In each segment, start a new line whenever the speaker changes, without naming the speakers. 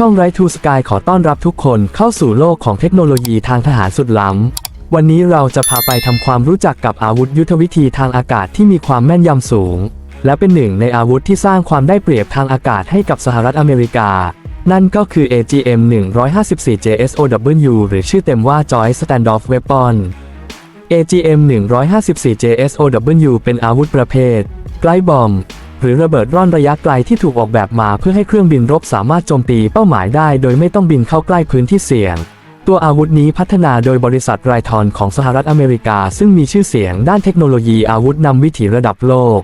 ช่องไรทูสกายขอต้อนรับทุกคนเข้าสู่โลกของเทคโนโลยีทางทหารสุดล้ำ วันนี้เราจะพาไปทำความรู้จักกับอาวุธยุทธวิธีทางอากาศที่มีความแม่นยำสูง และเป็นหนึ่งในอาวุธที่สร้างความได้เปรียบทางอากาศให้กับสหรัฐอเมริกา นั่นก็คือ AGM 154 JSOW หรือชื่อเต็มว่า Joint Standoff Weapon AGM 154 JSOW เป็นอาวุธประเภทไกลบอม หรือระเบิดร่อนระยะไกลที่ถูกออกแบบมาเพื่อให้เครื่องบินรบสามารถโจมตีเป้าหมายได้ โดยไม่ต้องบินเข้าใกล้พื้นที่เสี่ยง ตัวอาวุธนี้พัฒนาโดยบริษัทไรทอนของสหรัฐอเมริกา ซึ่งมีชื่อเสียงด้านเทคโนโลยีอาวุธนำวิถีระดับโลก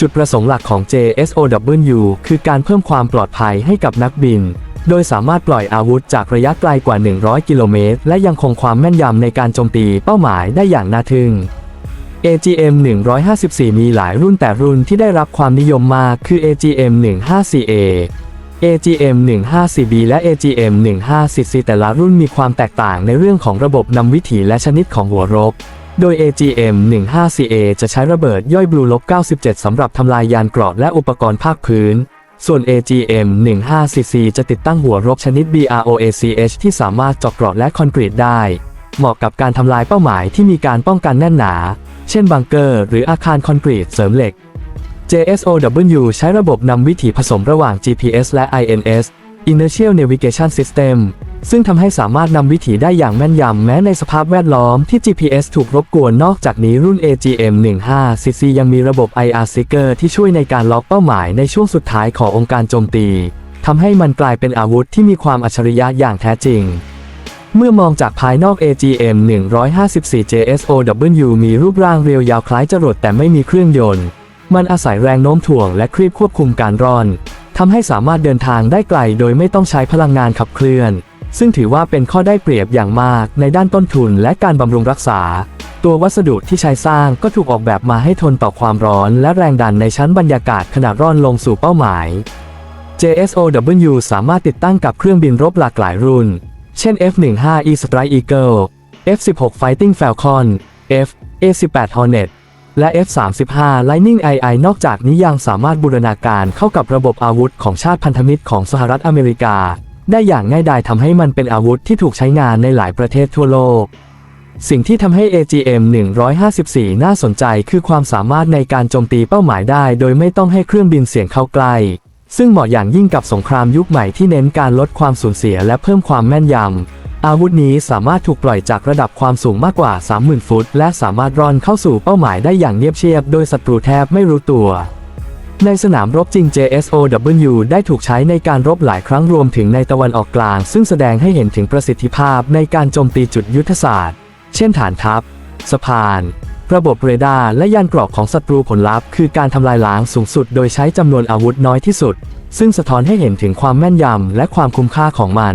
จุดประสงค์หลักของ JSOW คือการเพิ่มความปลอดภัยให้กับนักบิน โดยสามารถปล่อยอาวุธจากระยะไกลกว่า 100 กิโลเมตร และยังคงความแม่นยำในการโจมตีเป้าหมายได้อย่างน่าทึ่ง AGM 154 มีหลายรุ่นแต่รุ่นที่ได้รับความนิยมมากคือ AGM 154A AGM 154B และ AGM 154C แต่ละรุ่นมีความแตกต่างในเรื่องของระบบนำวิถีและชนิดของหัวรบ โดย AGM 154A จะใช้ระเบิดย่อยบลูลบ97 สำหรับทำลายยานเกราะและอุปกรณ์ภาคพื้น ส่วน AGM 154C จะติดตั้งหัวรบชนิด BROACH ที่สามารถเจาะเกราะและคอนกรีตได้ เหมาะกับการทำลายเป้าหมายที่มีการป้องกันแน่นหนา เช่นบังเกอร์หรืออาคารคอนกรีตเสริมเหล็ก JSOW ใช้ระบบนำวิถีผสมระหว่าง GPS และ INS Inertial Navigation System ซึ่งทำให้สามารถนำวิถีได้อย่างแม่นยำแม้ในสภาพแวดล้อมที่ GPS ถูกรบกวนนอกจากนี้รุ่น AGM 15CC ยังมีระบบ IR Seeker ที่ช่วยในการล็อกเป้าหมายในช่วงสุดท้ายขององค์การโจมตีทำให้มันกลายเป็นอาวุธที่มีความอัจฉริยะอย่างแท้จริง เมื่อมองจากภายนอก AGM 154 JSOW มีรูปร่างเรียวยาวคล้ายจรวดแต่ไม่มีเครื่องยนต์ มันอาศัยแรงโน้มถ่วงและครีบควบคุมการร่อนทำให้สามารถเดินทางได้ไกลโดยไม่ต้องใช้พลังงานขับเคลื่อน ซึ่งถือว่าเป็นข้อได้เปรียบอย่างมากในด้านต้นทุนและการบำรุงรักษา ตัววัสดุที่ใช้สร้างก็ถูกออกแบบมาให้ทนต่อความร้อนและแรงดันในชั้นบรรยากาศขณะร่อนลงสู่เป้าหมาย JSOW สามารถติดตั้งกับเครื่องบินรบหลากหลายรุ่น เช่น F-15E Strike Eagle F-16 Fighting Falcon F A-18 Hornet และ F-35 Lightning II นอกจากนี้ยังสามารถบูรณาการเข้ากับระบบอาวุธของชาติพันธมิตรของสหรัฐอเมริกา ได้อย่างง่ายดายทำให้มันเป็นอาวุธที่ถูกใช้งานในหลายประเทศทั่วโลก สิ่งที่ทำให้ AGM 154 น่าสนใจคือความสามารถในการโจมตีเป้าหมายได้ โดยไม่ต้องให้เครื่องบินเสี่ยงเข้าใกล้ ซึ่งเหมาะอย่างยิ่งกับสงครามยุคใหม่ที่เน้นการลดความสูญเสียและเพิ่มความแม่นยำ อาวุธนี้สามารถถูกปล่อยจากระดับความสูงมากกว่า 30,000 ฟุต และสามารถร่อนเข้าสู่เป้าหมายได้อย่างเงียบเชียบ โดยศัตรูแทบไม่รู้ตัว ในสนามรบจริง JSOW ได้ถูกใช้ในการรบหลายครั้งรวมถึงในตะวันออกกลาง ซึ่งแสดงให้เห็นถึงประสิทธิภาพในการโจมตีจุดยุทธศาสตร์ เช่นฐานทัพ สะพาน ระบบเรดาร์และยานเกราะของศัตรูผลลัพธ์คือการทำลายล้างสูงสุดโดยใช้จำนวนอาวุธน้อยที่สุด ซึ่งสะท้อนให้เห็นถึงความแม่นยำและความคุ้มค่าของมัน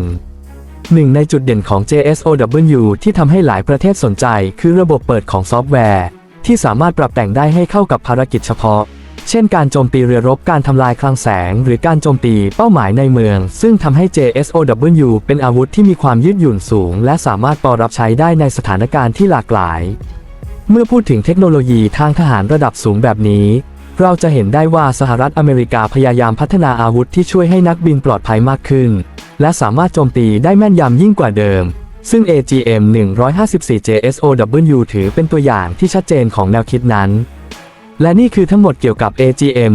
หนึ่งในจุดเด่นของ JSOW ที่ทำให้หลายประเทศสนใจ คือระบบเปิดของซอฟต์แวร์ ที่สามารถปรับแต่งได้ให้เข้ากับภารกิจเฉพาะ เช่นการโจมตีเรือรบการทำลายคลังแสง หรือการโจมตีเป้าหมายในเมือง ซึ่งทำให้ JSOW เป็นอาวุธที่มีความยืดหยุ่นสูง และสามารถปอรับใช้ได้ในสถานการณ์ที่หลากหลาย เมื่อพูดถึงเทคโนโลยีทางทหารระดับสูงแบบนี้ เราจะเห็นได้ว่าสหรัฐอเมริกาพยายามพัฒนาอาวุธที่ช่วยให้นักบินปลอดภัยมากขึ้น และสามารถโจมตีได้แม่นยำยิ่งกว่าเดิม ซึ่ง AGM 154 JSOW ถือเป็นตัวอย่างที่ชัดเจนของแนวคิดนั้น และนี่คือทั้งหมดเกี่ยวกับ AGM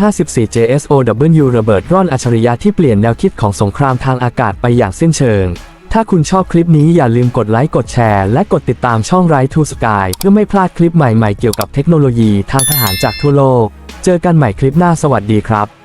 154 JSOW ระเบิดร่อนอัจฉริยะที่เปลี่ยนแนวคิดของสงครามทางอากาศไปอย่างสิ้นเชิง ถ้าคุณชอบคลิปนี้อย่าลืมกดไลค์กดแชร์และกดติดตามช่องไรทูสกายเพื่อไม่พลาดคลิปใหม่ๆเกี่ยวกับเทคโนโลยีทางทหารจากทั่วโลก เจอกันใหม่คลิปหน้าสวัสดีครับ